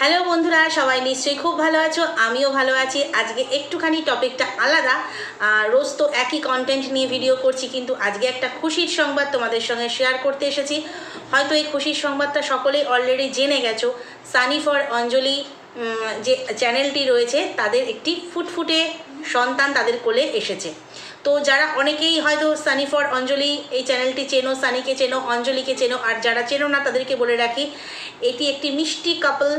Hello বন্ধুরা, সবাই নিশ্চয়ই খুব ভালো আছো, আমিও ভালো আছি। আজকে একটুখানি টপিকটা আলাদা। রোজ তো একই কন্টেন্ট নিয়ে ভিডিও করছি, কিন্তু আজকে একটা খুশির সংবাদ তোমাদের সঙ্গে শেয়ার করতে এসেছি। হয়তো এই খুশির সংবাদটা সকলেই অলরেডি জেনে গেছো। সানি ফর অঞ্জলি যে চ্যানেলটি রয়েছে, তাদের একটি ফুটফুটে সন্তান তাদের কোলে এসেছে। তো যারা অনেকেই হয়তো সানি ফর অঞ্জলি এই চ্যানেলটি চেনো, সানিকে চেনো, অঞ্জলিকে চেনো, আর যারা চেনো না তাদেরকে বলে রাখি, এটি একটি মিষ্টি কাপল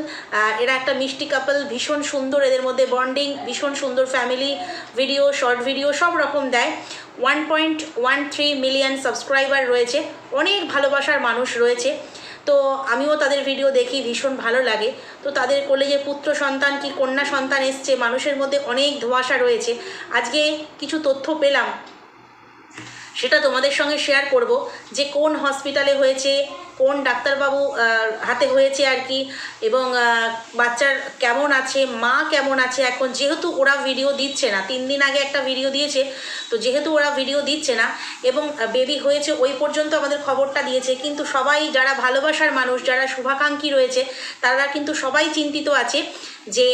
এরা একটা মিষ্টি কাপল ভীষণ সুন্দর এদের মধ্যে বন্ডিং ভীষণ সুন্দর ফ্যামিলি ভিডিও শর্ট ভিডিও সব রকম দেয়। One point one three million subscriber রয়েছে। অনেক ভালোবাসার মানুষ রয়েছে। তো আমিও তাদের ভিডিও দেখি, ভীষণ ভালো লাগে। তো তাদের কোলে যে পুত্র সন্তান কি কন্যা সন্তান এসছে, মানুষের মধ্যে অনেক ধোঁয়াশা রয়েছে। আজকে কিছু তথ্য পেলাম। সেটা তোমাদের সঙ্গে শেয়ার করব যে কোন হসপিটালে হয়েছে, কোন ডাক্তারবাবু হাতে হয়েছে আর কি, এবং বাচ্চার কেমন আছে, মা কেমন আছে। এখন যেহেতু ওরা ভিডিও দিচ্ছে না, তিন দিন আগে একটা ভিডিও দিয়েছে, তো যেহেতু ওরা ভিডিও দিচ্ছে না, এবং বেবি হয়েছে ওই পর্যন্ত আমাদের খবরটা দিয়েছে, কিন্তু সবাই যারা ভালোবাসার মানুষ, যারা শুভাকাঙ্ক্ষী রয়েছে, তারা কিন্তু সবাই চিন্তিত আছে যে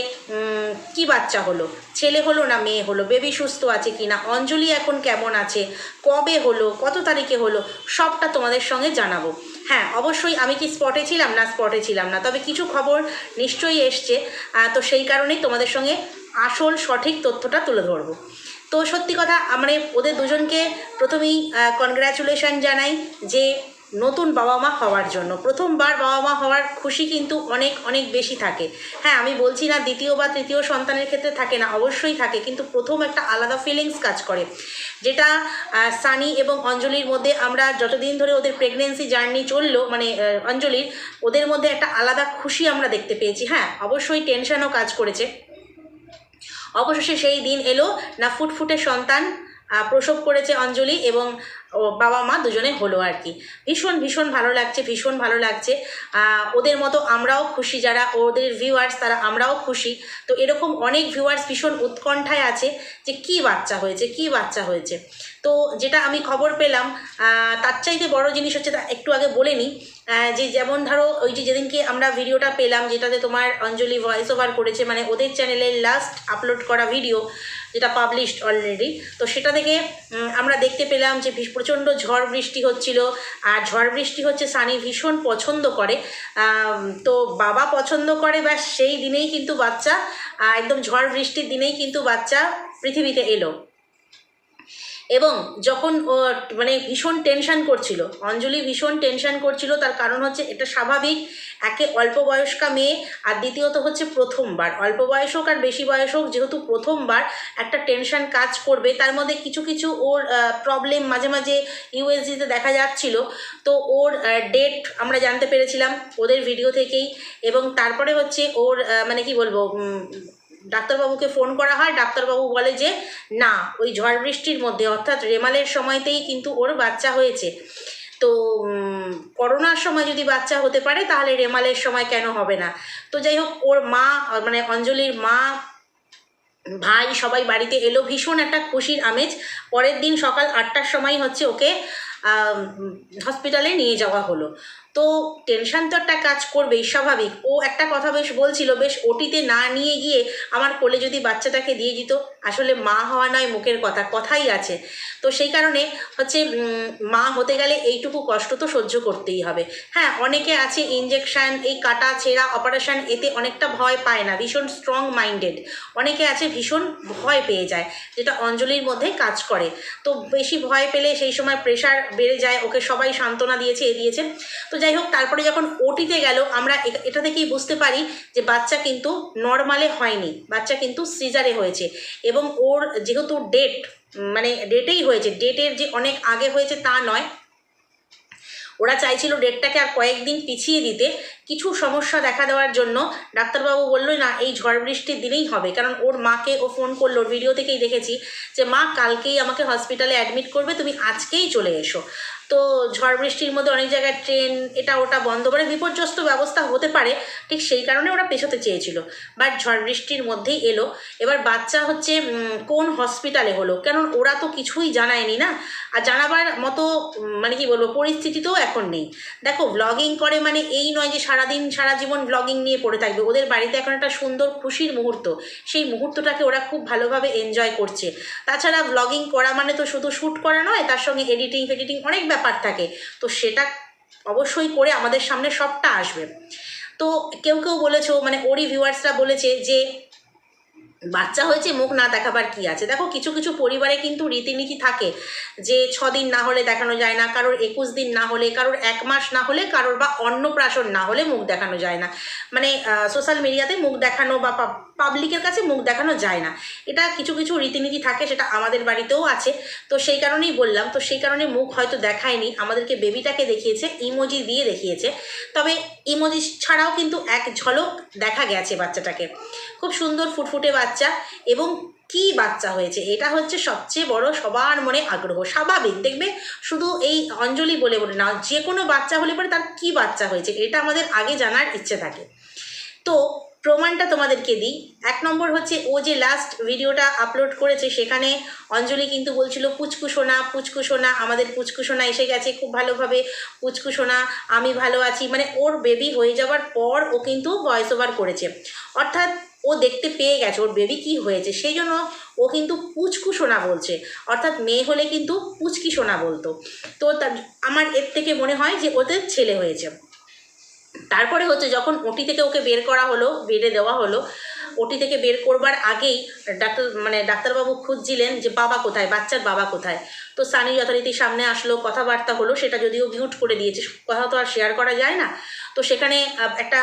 কি বাচ্চা হলো, ছেলে হলো না মেয়ে হলো বেবি সুস্থ আছে কি না অঞ্জলি এখন কেমন আছে, কবে হলো, কত তারিখে হলো, সবটা তোমাদের সঙ্গে জানাব। হ্যাঁ অবশ্যই আমি কি স্পটে ছিলাম না স্পটে ছিলাম না, তবে কিছু খবর নিশ্চয়ই এসছে তো সেই কারণেই তোমাদের সঙ্গে আসল সঠিক তথ্যটা তুলে ধরবো। তো সত্যি কথা আমরা ওদের দুজনকে প্রথমেই কনগ্র্যাচুলেশান জানাই যে নতুন বাবা মা হওয়ার জন্য। প্রথমবার বাবা মা হওয়ার খুশি কিন্তু অনেক অনেক বেশি থাকে। হ্যাঁ আমি বলছি না দ্বিতীয় বা তৃতীয় সন্তানের ক্ষেত্রে থাকে না, অবশ্যই থাকে, কিন্তু প্রথম একটা আলাদা ফিলিংস কাজ করে। যেটা সানি এবং অঞ্জলির মধ্যে আমরা যতদিন ধরে ওদের প্রেগনেন্সি জার্নি চলল মানে অঞ্জলির, ওদের মধ্যে একটা আলাদা খুশি আমরা দেখতে পেয়েছি। হ্যাঁ অবশ্যই টেনশনও কাজ করেছে। অবশেষে সেই দিন এলো, না ফুটফুটে সন্তান প্রসব করেছে অঞ্জলি এবং ও বাবা মা দুজনে হলো আর কি। ভীষণ ভীষণ ভালো লাগছে, ভীষণ ভালো লাগছে। ওদের মতো আমরাও খুশি, যারা ওদের ভিউয়ার্স তারা আমরাও খুশি। তো এরকম অনেক ভিউয়ার্স ভীষণ উৎকণ্ঠায় আছে যে কি বাচ্চা হয়েছে, কি বাচ্চা হয়েছে। তো যেটা আমি খবর পেলাম তার চাইতে বড় জিনিস হচ্ছে, তা একটু আগে বলে নিই যে যেমন ধরো ওই যে যেদিনকে আমরা ভিডিওটা পেলাম, যেটাতে তোমার অঞ্জলি ভয়েস ওভার করেছে মানে ওদের চ্যানেলে লাস্ট আপলোড করা ভিডিও যেটা পাবলিশড অলরেডি তো সেটা থেকে আমরা দেখতে পেলাম যে প্রচণ্ড ঝড় বৃষ্টি হচ্ছিল। আর ঝড় বৃষ্টি হচ্ছে সানি ভীষণ পছন্দ করে। তো বাবা পছন্দ করে, ব্যাস সেই দিনেই কিন্তু বাচ্চা একদম ঝড় বৃষ্টির দিনেই কিন্তু বাচ্চা পৃথিবীতে এলো। এবং যখন মানে ভীষণ টেনশন করছিল, অঞ্জলি ভীষণ টেনশন করছিল, তার কারণ হচ্ছে এটা স্বাভাবিক, একে অল্প বয়স্কা মেয়ে আর দ্বিতীয়ত হচ্ছে প্রথমবার। অল্প বয়স হোক আর বেশি বয়স হোক, যেহেতু প্রথমবার একটা টেনশন কাজ করবে, তার মধ্যে কিছু কিছু ওর প্রবলেম মাঝে মাঝে ইউএসজিতে দেখা যাচ্ছিল। তো ওর ডেট আমরা জানতে পেরেছিলাম ওদের ভিডিও থেকেই এবং তারপরে হচ্ছে ওর মানে কি বলব ডাক্তারবাবুকে ফোন করা হয়, ডাক্তারবাবু বলে যে, না, ওই ঝড় বৃষ্টির মধ্যে, অর্থাৎ রেমালের সময়তেই কিন্তু ওর বাচ্চা হয়েছে। তো করোনার সময় যদি বাচ্চা হতে পারে, তাহলে রেমালের সময় কেন হবে না? তো যাই হোক, ওর মা মানে অঞ্জলির মা, ভাই সবাই বাড়িতে এলো। ভীষণ একটা খুশির আমেজ। পরের দিন সকাল আটটার সময় হচ্ছে ওকে হসপিটালে নিয়ে যাওয়া হলো। তো টেনশন তো একটা কাজ করবেই, স্বাভাবিক। ও একটা কথা বেশ বলছিল, বেশ ওটিতে না নিয়ে গিয়ে আমার কোলে যদি বাচ্চাটাকে দিয়ে দিত, আসলে মা হওয়া নয় মুখের কথা, কথাই আছে। তো সেই কারণে হচ্ছে মা হতে গেলে এইটুকু কষ্ট তো সহ্য করতেই হবে। হ্যাঁ অনেকে আছে ইঞ্জেকশান এই কাটা, ছেঁড়া অপারেশান এতে অনেকটা ভয় পায় না, ভীষণ স্ট্রং মাইন্ডেড অনেকে আছে ভীষণ ভয় পেয়ে যায়, যেটা অঞ্জলির মধ্যে কাজ করে। তো বেশি ভয় পেলে সেই সময় প্রেশার বেড়ে যায়, ওকে সবাই সান্ত্বনা দিয়েছে, এ দিয়েছে। তো যাই হোক, তারপরে যখন ওটিতে গেল, আমরা এটা থেকেই বুঝতে পারি যে বাচ্চা কিন্তু নর্মালে হয়নি, বাচ্চা কিন্তু সিজারে হয়েছে এবং ওর যেহেতু ডেট মানে ডেটেই হয়েছে ডেটের যে অনেক আগে হয়েছে তা নয়। ওরা চাইছিল ডেটটাকে আর কয়েকদিন পিছিয়ে দিতে। কিছু সমস্যা দেখা দেওয়ার জন্য ডাক্তারবাবু বলল, না, এই ঝড় বৃষ্টির দিনেই হবে। কারণ ওর মাকে ও ফোন করল ভিডিও থেকেই দেখেছি যে, মা, কালকেই আমাকে হসপিটালে অ্যাডমিট করবে, তুমি আজকেই চলে এসো। তো ঝড় বৃষ্টির মধ্যে অনেক জায়গায় ট্রেন, এটা ওটা বন্ধ করে বিপর্যস্ত ব্যবস্থা হতে পারে, ঠিক সেই কারণে ওরা পেছোতে চেয়েছিল। বাট ঝড় বৃষ্টির মধ্যেই এলো। এবার বাচ্চা হচ্ছে কোন হসপিটালে হলো? কারণ ওরা তো কিছুই জানায়নি না। আর জানাবার মতো মানে কি বলব পরিস্থিতিতেও এখন নেই। দেখো ব্লগিং করে মানে এই নয় যে সারাদিন, সারা জীবন ব্লগিং নিয়ে পড়ে থাকবে। ওদের বাড়িতে এখন একটা সুন্দর, খুশির মুহূর্ত। সেই মুহূর্তটাকে ওরা খুব ভালোভাবে এনজয় করছে। তাছাড়া ব্লগিং করা মানে তো শুধু শ্যুট করা নয়, তার সঙ্গে এডিটিং ফেডিটিং অনেক ব্যাপার থাকে। তো সেটা অবশ্যই করে আমাদের সামনে সবটা আসবে। তো কেউ কেউ বলেছ মানে ওরই ভিউয়ার্সরা বলেছে যে বাচ্চা হয়েছে, মুখ না দেখাবার কি আছে? দেখো, কিছু কিছু পরিবারে কিন্তু রীতিনীতি থাকে যে ছ দিন না হলে দেখানো যায় না, কারোর একুশ দিন না হলে, কারোর এক মাস না হলে, কারোর বা অন্নপ্রাশন না হলে মুখ দেখানো যায় না। মানে সোশ্যাল মিডিয়াতে মুখ দেখানো বা পাবলিকের কাছে মুখ দেখানো যায় না। এটা কিছু কিছু রীতিনীতি থাকে, সেটা আমাদের বাড়িতেও আছে। তো সেই কারণেই বললাম, তো সেই কারণে মুখ হয়তো দেখায়নি, আমাদেরকে বেবিটাকে দেখিয়েছে ইমোজি দিয়ে দেখিয়েছে। তবে ইমোজি ছাড়াও কিন্তু এক ঝলক দেখা গেছে বাচ্চাটাকে। খুব সুন্দর, ফুটফুটে বাচ্চা এবং কি বাচ্চা হয়েছে? এটা হচ্ছে সবচেয়ে বড় সবার মনে আগ্রহ। স্বাভাবিক, দেখবে? শুধু এই অঞ্জলি বলে বলে না, যে কোনো বাচ্চা হলে পরে তার কি বাচ্চা হয়েছে, এটা আমাদের আগে জানার ইচ্ছে থাকে। তো প্রমাণটা তোমাদেরকে দিই। এক নম্বর হচ্ছে ও যে লাস্ট ভিডিওটা আপলোড করেছে সেখানে অঞ্জলি কিন্তু বলছিল, পুচকু সোনা আমাদের পুচকু সোনা এসে গেছে, খুব ভালোভাবে পুচকু সোনা, আমি ভালো আছি। মানে ওর বেবি হয়ে যাওয়ার পর ও কিন্তু ভয়েস ওভার করেছে। অর্থাৎ ও দেখতে পেয়ে গেছে ওর বেবি কি হয়েছে, সেই জন্য ও কিন্তু পুচকু সোনা বলছে। অর্থাৎ মেয়ে হলে কিন্তু পুচকি সোনা বলতো। তো আমার এর থেকে মনে হয় যে ওদের ছেলে হয়েছে। তারপরে হচ্ছে যখন ওটি থেকে ওকে বের করা হলো বেডে দেওয়া হলো, ওটি থেকে বের করবার আগেই ডাক্তার মানে ডাক্তারবাবু খুঁজছিলেন যে বাবা কোথায়, বাচ্চার বাবা কোথায়। তো সানি যথারীতি সামনে আসলো, কথাবার্তা হলো, সেটা যদিও মিউট করে দিয়েছে, কথা তো আর শেয়ার করা যায় না। তো সেখানে একটা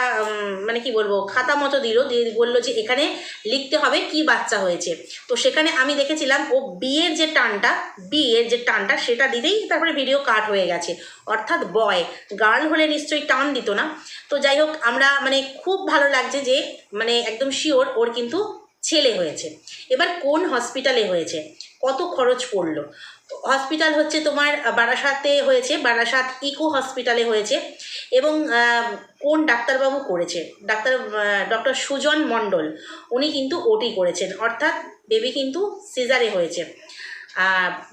মানে কি বলব, খাতা মতো দিল, দিয়ে বলল যে এখানে লিখতে হবে কি বাচ্চা হয়েছে। তো সেখানে আমি দেখেছিলাম, ও বিয়ের যে টানটা বিয়ের যে টানটা, সেটা দিতেই তারপরে ভিডিও কাট হয়ে গেছে। অর্থাৎ বয় গার্ল হলে নিশ্চয়ই টান দিত না। তো যাই হোক, আমরা মানে খুব ভালো লাগছে যে মানে একদম শিওর ওর কিন্তু ছেলে হয়েছে। এবার কোন হসপিটালে হয়েছে? কত খরচ পড়ল? হসপিটাল হচ্ছে তোমার বারাসাতে হয়েছে, বারাসাত ইকো হসপিটালে হয়েছে এবং কোন ডাক্তারবাবু করেছে? ডাক্তার ডক্টর সুজন মণ্ডল, উনি কিন্তু ওটি করেছেন, অর্থাৎ বেবি কিন্তু সিজারে হয়েছে।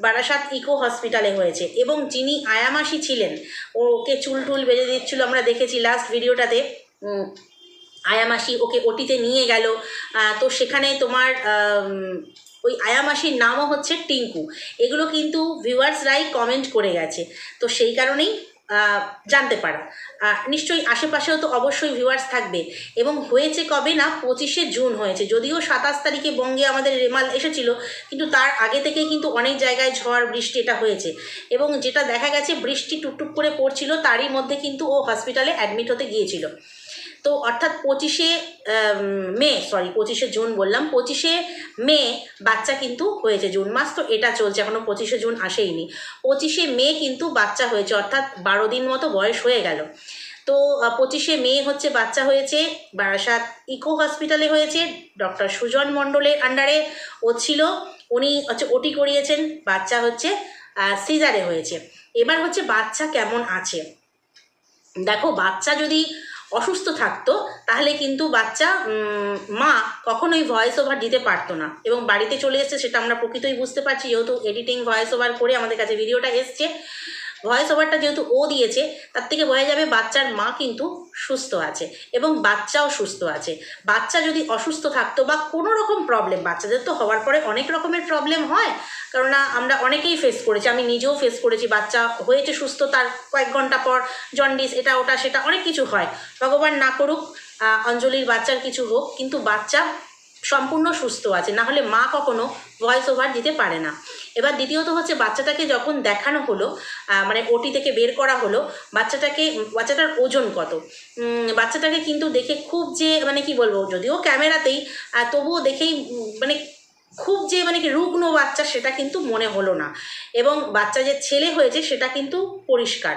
বারাসাত ইকো হসপিটালে হয়েছে এবং যিনি আয়ামাসি ছিলেন, ওকে চুল টুল বেঁধে দিচ্ছিল, আমরা দেখেছি লাস্ট ভিডিওটাতে আয়ামাসি ওকে ওটিতে নিয়ে গেল। তো সেখানে তোমার ওই আয়ামাসির নামও হচ্ছে টিঙ্কু। এগুলো কিন্তু ভিউয়ার্সরাই কমেন্ট করে গেছে। তো সেই কারণেই জানতে পারা। নিশ্চয়ই আশেপাশেও তো অবশ্যই ভিউয়ার্স থাকবে। এবং হয়েছে কবে না, পঁচিশে জুন হয়েছে। যদিও সাতাশ তারিখে বঙ্গে আমাদের রেমাল এসেছিল, কিন্তু তার আগে থেকেই কিন্তু অনেক জায়গায় ঝড়, বৃষ্টি এটা হয়েছে। এবং যেটা দেখা গেছে, বৃষ্টি টুকটুক করে পড়ছিল, তারই মধ্যে কিন্তু ও হসপিটালে অ্যাডমিট হতে গিয়েছিল। তো অর্থাৎ পঁচিশে মে সরি পঁচিশে জুন বললাম, পঁচিশে মে বাচ্চা কিন্তু হয়েছে, জুন মাস তো এটা চলছে এখনও পঁচিশে জুন আসেইনি। পঁচিশে মে কিন্তু বাচ্চা হয়েছে, অর্থাৎ বারো দিন মতো বয়স হয়ে গেল। তো পঁচিশে মে হচ্ছে বাচ্চা হয়েছে, বারাসাত ইকো হসপিটালে হয়েছে, ডক্টর সুজন মণ্ডলের আন্ডারে ও ছিল, উনি হচ্ছে ওটি করিয়েছেন, বাচ্চা হচ্ছে সিজারে হয়েছে। এবার হচ্ছে বাচ্চা কেমন আছে? দেখো, বাচ্চা যদি অসুস্থ থাকতো, তাহলে কিন্তু বাচ্চা মা কখনোই ভয়েস ওভার দিতে পারতো না। এবং বাড়িতে চলে এসছে সেটা আমরা প্রকৃতই বুঝতে পারছি, যেহেতু এডিটিং ভয়েস ওভার করে আমাদের কাছে ভিডিওটা এসছে। ভয়েস ওভারটা যেহেতু ও দিয়েছে, তার থেকে বোঝা যাবে বাচ্চার মা কিন্তু সুস্থ আছে এবং বাচ্চাও সুস্থ আছে। বাচ্চা যদি অসুস্থ থাকতো বা কোনো রকম প্রবলেম বাচ্চাদের তো হওয়ার পরে অনেক রকমের প্রবলেম হয়। কেননা আমরা অনেকেই ফেস করেছি, আমি নিজেও ফেস করেছি, বাচ্চা হয়েছে সুস্থ তার কয়েক ঘণ্টা পর জন্ডিস এটা, ওটা, সেটা, অনেক কিছু হয়। ভগবান না করুক অঞ্জলির বাচ্চার কিছু হোক, কিন্তু বাচ্চা সম্পূর্ণ সুস্থ আছে, না হলে মা কখনো ভয়েস ওভার দিতে পারে না। এবার দ্বিতীয়ত হচ্ছে বাচ্চাটাকে যখন দেখানো হলো মানে ওটি থেকে বের করা হলো, বাচ্চাটাকে, বাচ্চাটার ওজন কত? বাচ্চাটাকে কিন্তু দেখে খুব যে মানে কি বলব, যদিও ক্যামেরাতেই তবুও দেখেই মানে খুব যে মানে কি রুগ্ন বাচ্চা সেটা কিন্তু মনে হলো না। এবং বাচ্চা যে ছেলে হয়েছে সেটা কিন্তু পরিষ্কার।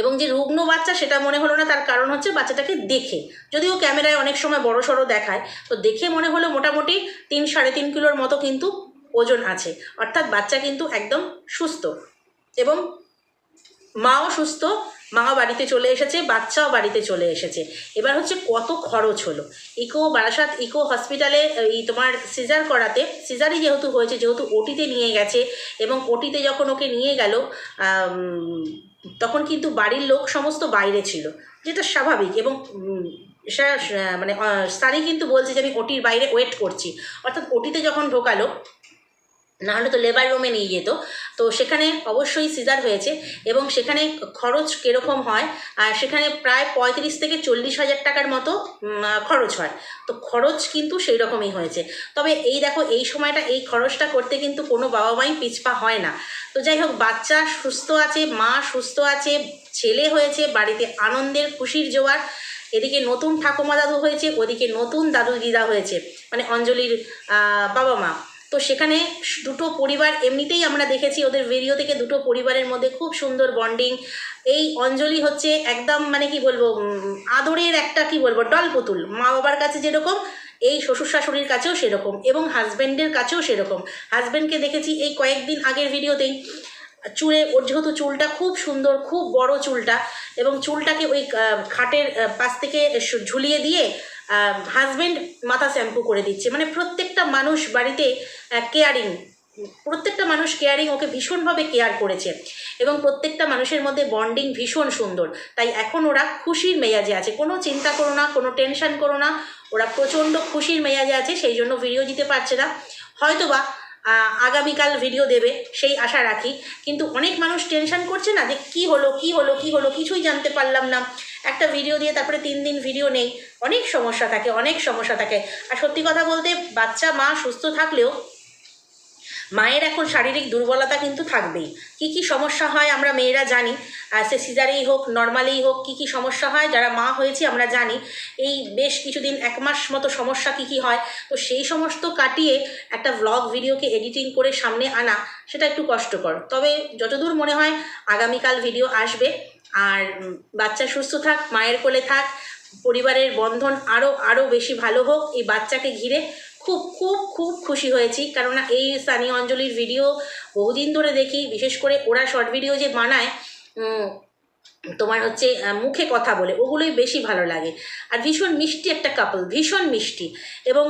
এবং যে রুগ্ন বাচ্চা সেটা মনে হলো না, তার কারণ হচ্ছে বাচ্চাটাকে দেখে। যদিও ক্যামেরায় অনেক সময় বড় সড়ো দেখায়, তো দেখে মনে হলো মোটামুটি তিন সাড়ে তিন কিলোর মতো কিন্তু ওজন আছে। অর্থাৎ বাচ্চা কিন্তু একদম সুস্থ এবং মাও সুস্থ, মাও বাড়িতে চলে এসেছে, বাচ্চাও বাড়িতে চলে এসেছে। এবার হচ্ছে কত খরচ হলো? ইকো বারাসাত, ইকো হসপিটালে, এই তোমার সিজার করাতে, সিজারই যেহেতু হয়েছে, যেহেতু ওটিতে নিয়ে গেছে এবং ওটিতে যখন ওকে নিয়ে গেল তখন কিন্তু বাড়ির লোক সমস্ত বাইরে ছিল, যেটা স্বাভাবিক এবং মানে স্থানে কিন্তু বলছে যে আমি ওটির বাইরে ওয়েট করছি। অর্থাৎ ওটিতে যখন ঢোকালো নাহলে তো লেবার রুমে নিয়ে যেত। তো সেখানে অবশ্যই সিজার হয়েছে এবং সেখানে খরচ কীরকম হয়? আর সেখানে প্রায় পঁয়ত্রিশ থেকে চল্লিশ হাজার টাকার মতো খরচ হয়। তো খরচ কিন্তু সেই রকমই হয়েছে। তবে এই দেখো, এই সময়টা এই খরচটা করতে কিন্তু কোনো বাবা মাই পিছপা হয় না। তো যাই হোক, বাচ্চা সুস্থ আছে, মা সুস্থ আছে, ছেলে হয়েছে, বাড়িতে আনন্দের, খুশির জোয়ার। এদিকে নতুন ঠাকুমা দাদু হয়েছে, ওদিকে নতুন দাদু দিদা হয়েছে মানে অঞ্জলির বাবা মা তো সেখানে দুটো পরিবার, এমনিতেই আমরা দেখেছি ওদের ভিডিও থেকে দুটো পরিবারের মধ্যে খুব সুন্দর বন্ডিং এই অঞ্জলি হচ্ছে একদম মানে কি বলব আদরের একটা কি বলব, ডল পুতুল। মা বাবার কাছে যেরকম, এই শ্বশুর শাশুড়ির কাছেও সেরকম এবং হাজব্যান্ডের কাছেও সেরকম। হাজব্যান্ডকে দেখেছি এই কয়েকদিন আগের ভিডিওতেই চুলে, ওর যেহেতু চুলটা খুব সুন্দর, খুব বড় চুলটা এবং চুলটাকে ওই খাটের পাশ থেকে ঝুলিয়ে দিয়ে হাজব্যান্ড মাথা শ্যাম্পু করে দিচ্ছে। মানে প্রত্যেকটা মানুষ বাড়িতে কেয়ারিং প্রত্যেকটা মানুষ কেয়ারিং ওকে ভীষণভাবে কেয়ার করেছে। এবং প্রত্যেকটা মানুষের মধ্যে বন্ডিং ভীষণ সুন্দর। তাই এখন ওরা খুশির মেজাজে আছে। কোনো চিন্তা করো না, কোনো টেনশন করো না। ওরা প্রচণ্ড খুশির মেজাজে আছে, সেই জন্য ভিডিও দিতে পারছে না। হয়তোবা আগামীকাল ভিডিও দেবে, সেই আশা রাখি। কিন্তু অনেক মানুষ টেনশন করছে না যে কি হলো কি হলো কি হলো, কিছুই জানতে পারলাম না। একটা ভিডিও দিয়ে তারপরে তিন দিন ভিডিও নেই, অনেক সমস্যা থাকে, অনেক সমস্যা থাকে। আর সত্যি কথা বলতে, বাচ্চা, মা সুস্থ থাকলেও মায়ের এখন শারীরিক দুর্বলতা কিন্তু থাকবেই। কি কি সমস্যা হয় আমরা মেয়েরা জানি সে সিজারেই হোক, নর্মালেই হোক, কি কি সমস্যা হয়, যারা মা হয়েছি আমরা জানি। এই বেশ কিছুদিন, এক মাস মতো সমস্যা কি কি হয়, তো সেই সমস্ত কাটিয়ে একটা ব্লগ ভিডিওকে এডিটিং করে সামনে আনা, সেটা একটু কষ্টকর। তবে যতদূর মনে হয়, আগামীকাল ভিডিও আসবে। আর বাচ্চা সুস্থ থাক, মায়ের কোলে থাক, পরিবারের বন্ধন আরও আরও বেশি ভালো হোক, এই বাচ্চাকে ঘিরে খুব খুব খুব খুশি হয়েছি। কেননা এই সানি অঞ্জলির ভিডিও বহুদিন ধরে দেখি, বিশেষ করে ওরা শর্ট ভিডিও যে বানায় তোমার হচ্ছে মুখে কথা বলে, ওগুলোই বেশি ভালো লাগে। আর ভীষণ মিষ্টি একটা কাপল ভীষণ মিষ্টি। এবং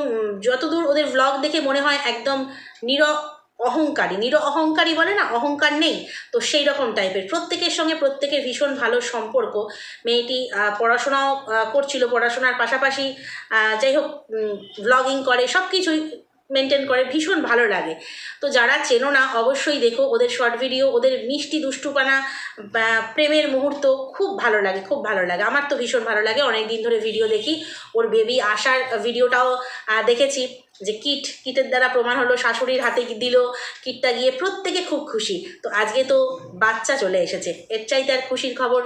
যতদূর ওদের ভ্লগ দেখে মনে হয়, একদম নির অহংকারী নির অহংকারী বলে না? অহংকার নেই। তো সেই রকম টাইপের প্রত্যেকের সঙ্গে প্রত্যেকের ভীষণ ভালো সম্পর্ক। মেয়েটি পড়াশোনাও করছিল পড়াশোনার পাশাপাশি যাই হোক ব্লগিং করে সব কিছুই মেনটেন করে, ভীষণ ভালো লাগে। তো যারা চেনো না, অবশ্যই দেখো ওদের শর্ট ভিডিও ওদের মিষ্টি দুষ্টুপানা প্রেমের মুহূর্ত খুব ভালো লাগে, খুব ভালো লাগে। আমার তো ভীষণ ভালো লাগে। অনেক দিন ধরে ভিডিও দেখি। ওর বেবি আসার ভিডিওটাও দেখেছি। যে কিট, কিটের দ্বারা প্রমাণ হলো শাশুড়ির হাতে দিল, কিটটা গিয়ে প্রত্যেকে খুব খুশি। তো আজকে তো বাচ্চা চলে এসেছে। এর চাইতে আর খুশির খবর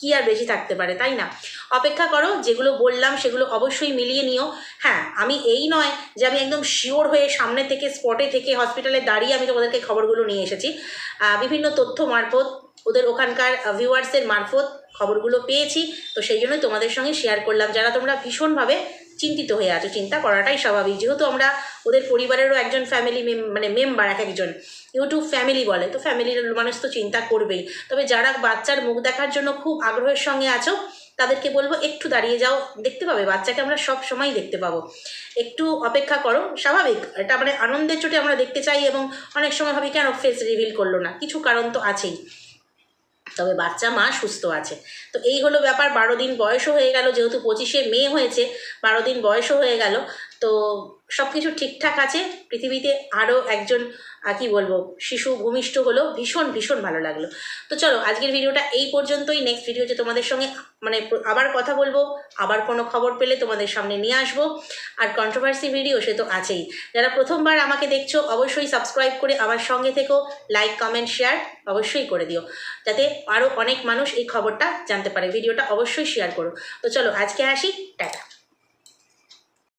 কি আর বেশি থাকতে পারে, তাই না? অপেক্ষা করো, যেগুলো বললাম সেগুলো অবশ্যই মিলিয়ে নিও। হ্যাঁ আমি এই নয় যে আমি একদম শিওর হয়ে সামনে থেকে স্পটে থেকে হসপিটালে দাঁড়িয়ে আমি তোমাদেরকে খবরগুলো নিয়ে এসেছি। বিভিন্ন তথ্য মারফত, ওদের ওখানকার ভিউয়ার্সের মারফত খবরগুলো পেয়েছি। তো সেই জন্যই তোমাদের সঙ্গে শেয়ার করলাম। যারা তোমরা ভীষণভাবে চিন্তিত হয়ে আছো, চিন্তা করাটাই স্বাভাবিক। যেহেতু আমরা ওদের পরিবারেরও একজন ফ্যামিলি মেম মানে মেম্বার এক একজন, ইউটিউব ফ্যামিলি বলে, তো ফ্যামিলির মানুষ তো চিন্তা করবেই। তবে যারা বাচ্চার মুখ দেখার জন্য খুব আগ্রহের সঙ্গে আছো, তাদেরকে বলব একটু দাঁড়িয়ে যাও, দেখতে পাবে, বাচ্চাকে আমরা সব সময় দেখতে পাবো। একটু অপেক্ষা করো, স্বাভাবিক, এটা মানে আনন্দের চোটে আমরা দেখতে চাই এবং অনেক সময় ভাবি, কেন ফেস রিভিল করল না? কিছু কারণ তো আছেই। তবে বাচ্চা মা সুস্থ আছে। তো এই হলো ব্যাপার, বারো দিন বয়সও হয়ে গেল, যেহেতু পঁচিশে মে হয়েছে, বারো দিন বয়সও হয়ে গেল, তো সব কিছু ঠিকঠাক আছে। পৃথিবীতে আরও একজন কি বলব, শিশু ভূমিষ্ঠ হলো ভীষণ ভীষণ ভালো লাগল। তো চলো, আজকের ভিডিওটা এই পর্যন্তই। নেক্সট ভিডিওতে তোমাদের সঙ্গে মানে আবার কথা বলব, আবার কোনো খবর পেলে তোমাদের সামনে নিয়ে আসব। আর কন্ট্রোভার্সি ভিডিও সে তো আছেই। যারা প্রথমবার আমাকে দেখছ, অবশ্যই সাবস্ক্রাইব করে আমার সঙ্গে থেকো। লাইক কমেন্ট শেয়ার অবশ্যই করে দিও। যাতে আরও অনেক মানুষ এই খবরটা জানতে পারে। ভিডিওটা অবশ্যই শেয়ার করো। তো চলো, আজকে আসি। টাটা।